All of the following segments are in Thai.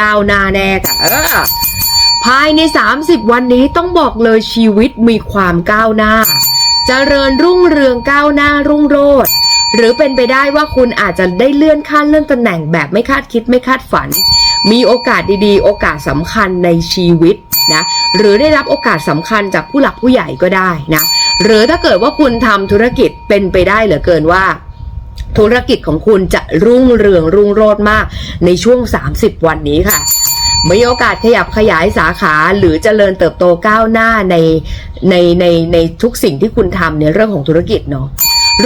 ก้าวหน้าแน่ค่ะเออภายใน 30 วันนี้ต้องบอกเลยชีวิตมีความก้าวหน้าจเจริญรุ่งเรืองก้าวหน้ารุ่งโรจน์หรือเป็นไปได้ว่าคุณอาจจะได้เลื่อนขั้นเลื่อนตำแหน่งแบบไม่คาดคิดไม่คาดฝัน มีโอกาสดีๆ โอกาสสำคัญในชีวิตนะหรือได้รับโอกาสสำคัญจากผู้หลักผู้ใหญ่ก็ได้นะหรือถ้าเกิดว่าคุณทำธุรกิจเป็นไปได้เหลือเกินว่า ธุรกิจของคุณจะรุ่งเรืองรุ่งโรจน์มากในช่วง 30 วันนี้ค่ะมีโอกาสขยับขยายสาขาหรือเจริญเติบโตก้าวหน้าในในในในทุกสิ่งที่คุณทำในเรื่องของธุรกิจเนาะ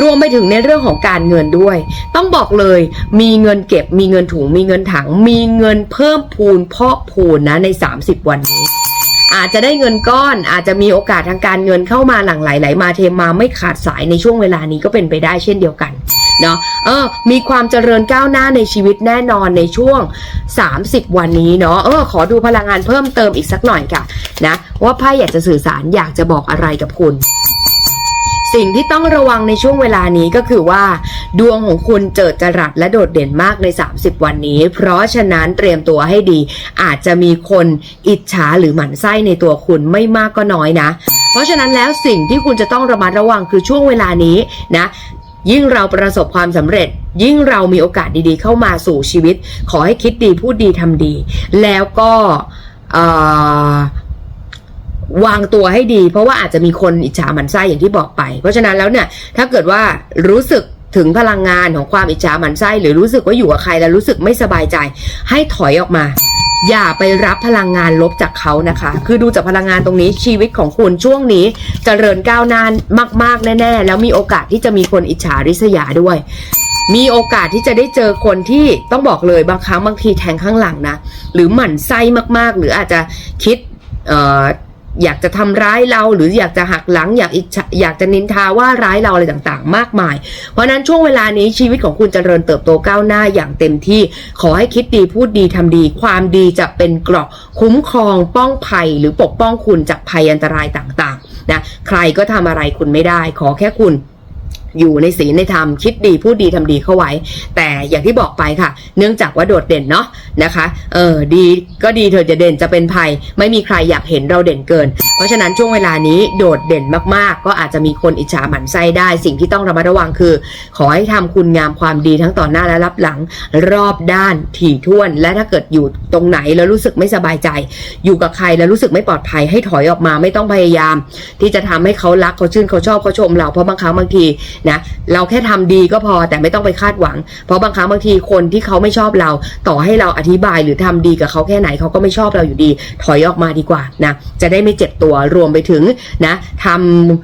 รวมไปถึงในเรื่องของการเงินด้วย ต้องบอกเลยมีเงินเก็บมีเงินถุงมีเงินถัง มีเงินเพิ่มพูนเพาะพูนนะใน 30 วันนี้ อาจจะได้เงินก้อนอาจจะมีโอกาสทางการเงินเข้ามาหลั่งไหลไหลมาเทมาไม่ขาดสายในช่วงเวลานี้ก็เป็นไปได้เช่นเดียวกัน เนาะเออ มีความเจริญก้าวหน้าในชีวิตแน่นอนในช่วง 30 วันนี้เนาะเออขอดูพลังงานเพิ่มเติมอีกสักหน่อยค่ะนะว่าไพ่อยากจะสื่อสารอยากจะบอกอะไรกับคุณสิ่งที่ต้องระวังในช่วงเวลานี้ก็คือว่า ดวงของคุณเจิดจรัสและโดดเด่นมากใน 30 วันนี้ เพราะฉะนั้นเตรียมตัวให้ดี อาจจะมีคนอิจฉาหรือหมั่นไส้ในตัวคุณไม่มากก็น้อยนะ เพราะฉะนั้นแล้วสิ่งที่คุณจะต้องระมัดระวังคือช่วงเวลานี้นะ ยิ่งเราประสบความสำเร็จ ยิ่งเรามีโอกาสดีๆ เข้ามาสู่ชีวิต ขอให้คิดดีพูดดีทำดี แล้วก็วางตัวให้ดี เพราะว่าอาจจะมีคนอิจฉาหมันไส้อย่างที่บอกไป เพราะฉะนั้นแล้วเนี่ย ถ้าเกิดว่ารู้สึกถึงพลังงานของความอิจฉาหมันไส้หรือรู้สึกว่าอยู่กับใครแล้วรู้สึกไม่สบายใจ ให้ถอยออกมา อย่าไปรับพลังงานลบจากเขานะคะ คือดูจากพลังงานตรงนี้ชีวิตของคุณช่วงนี้จเจริญก้าวหน้ามาก ๆ แน่ ๆ แล้วมีโอกาสที่จะมีคนอิจฉาริษยาด้วย มีโอกาสที่จะได้เจอคนที่ต้องบอกเลยบางครั้งบางทีแทงข้างหลังนะ หรือหมั่นไส้มากๆ หรืออาจจะคิดเอ่อ อยากจะทำร้ายเราหรืออยากจะหักหลัง อยากอีฉอยากจะนินทาว่าร้ายเราอะไรต่างๆ มากมาย เพราะฉะนั้นช่วงเวลานี้ชีวิตของคุณจเจริญเติบโตก้าวหน้าอย่างเต็มที่ขอให้คิดดีพูดดีทำดี ความดีจะเป็นเกราะคุ้มครองป้องภัย หรือปกป้องคุณจากภัยอันตรายต่างๆนะใครก็ทำอะไรคุณไม่ได้ ขอแค่คุณ อยู่ในศีลในธรรมคิดดีพูดดีทำดีเข้าไว้ แต่อย่างที่บอกไปค่ะ เนื่องจากว่าโดดเด่นเนาะนะคะเออดีก็ดีเธอจะเด่นจะเป็นภัย ไม่มีใครอยากเห็นเราเด่นเกิน เพราะฉะนั้นช่วงเวลานี้โดดเด่นมากๆ ก็อาจจะมีคนอิจฉาหมั่นไส้ได้ สิ่งที่ต้องระมัดระวังคือ ขอให้ทำคุณงามความดีทั้งต่อหน้าและรับหลังรอบด้านถี่ถ้วน และถ้าเกิดอยู่ตรงไหนแล้วรู้สึกไม่สบายใจ อยู่กับใครแล้วรู้สึกไม่ปลอดภัยให้ถอยออกมาไม่ต้องพยายาม ที่จะทำให้เขารักเขาชื่นเขาชอบเขาชมเราเพราะบางครั้งบางทีนะเราแค่ทำดีก็พอแต่ไม่ต้องไปคาดหวัง เพราะบางครั้งบางทีคนที่เขาไม่ชอบเรา ต่อให้เราอธิบายหรือทำดีกับเขาแค่ไหนเขาก็ไม่ชอบเราอยู่ดี ถอยออกมาดีกว่านะจะได้ไม่เจ็บตัวรวมไปถึงนะท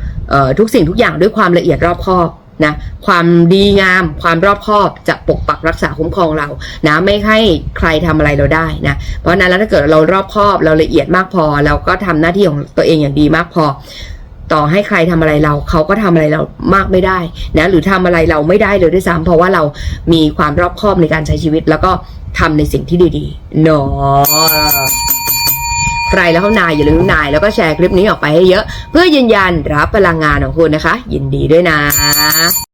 ำทุกสิ่งทุกอย่างด้วยความละเอียดรอบคอบนะความดีงามความรอบคอบจะปกปักรักษาคุ้มครองเรานะไม่ให้ใครทำอะไรเราได้นะเพราะนั้นแล้วถ้าเกิดเรารอบคอบเราละเอียดมากพอ เราก็ทำหน้าที่ของตัวเองอย่างดีมากพอ ต่อให้ใครทำอะไรเราเขาก็ทำอะไรเรามากไม่ได้นะหรือทำอะไรเราไม่ได้เลยด้วยซ้ำเพราะว่าเรามีความรอบคอบในการใช้ชีวิต แล้วก็ทำในสิ่งที่ดีๆเนาะใครแล้วเขานายอย่าลืมนาย แล้วก็แชร์คลิปนี้ออกไปให้เยอะ เพื่อยืนยันรับพลังงานของคุณนะคะ ยินดีด้วยนะ